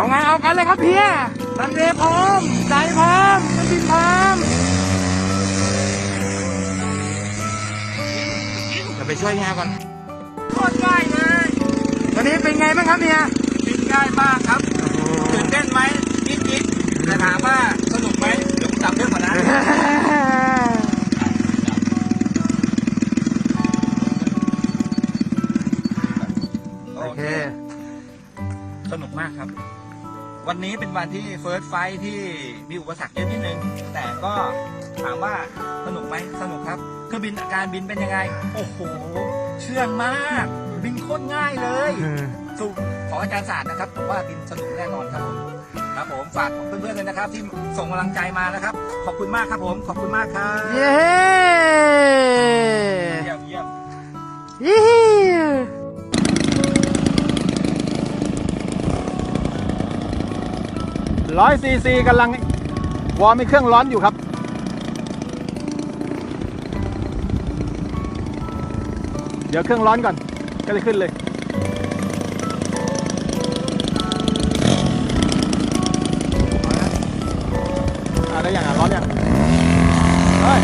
เอากันเลยครับเพียรันเวย์พร้อมใจพร้อมเครื่องบินพร้อมจะไปช่วยเฮียก่อนโคตรง่ายเลยตอนนี้เป็นไงบ้างครับเฮียบินง่ายมากครับตื่นเต้นไหมนิดนิดๆแต่ถามว่าสนุกไหมเดี๋ยวผมจับเรื่องก่อนนะโอเคสนุกมากครับ วันนี้เป็นวันที่เฟิร์สไฟที่มีอุปสรรคเยอะนิดนึง แต่ก็ถามว่าสนุกไหมสนุกครับเครื่องบินอาการบินเป็นยังไง โอ้โห เชื่องมาก บินโคตรง่ายเลยสู้ขออาจารย์ศาสตร์นะครับผมว่าบินสนุกแน่นอนครับผมครับผมฝากเพื่อนๆเลยนะครับ ที่ส่งกำลังใจมานะครับ ขอบคุณมากครับผมขอบคุณมากครับเย้เยี่ยมเยี่ยม ร้อยซีซีกำลังวอร์มมีเครื่องร้อนอยู่ครับ เดี๋ยวเครื่องร้อนก่อน ก็เลยขึ้นเลยอ่าได้ยังอะร้อนยังเฮ้ย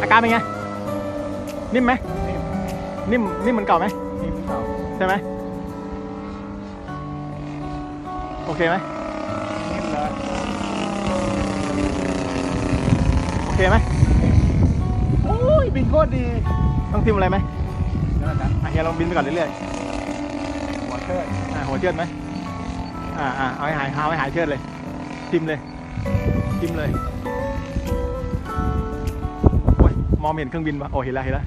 อาการเป็นไง นิ่มไหม นิ่ม นิ่มเหมือนเก่าไหมทีมเก่า ใช่ไหม โอเคไหมโอเคไหมโอ้ยบินโคตรดี ต้องทิมอะไรไหมนั่นแหละครับอะเฮียลองบินไปก่อนเรื่อยๆหัวเชิดอ่าหัวเชือดไหมอ่าอ่าเอาให้หายเอาให้หายเชือดเลยทิมเลยทิมเลยโอ้ยมองเห็นเครื่องบินปะโอ้เห็นแล้วเห็นแล้ว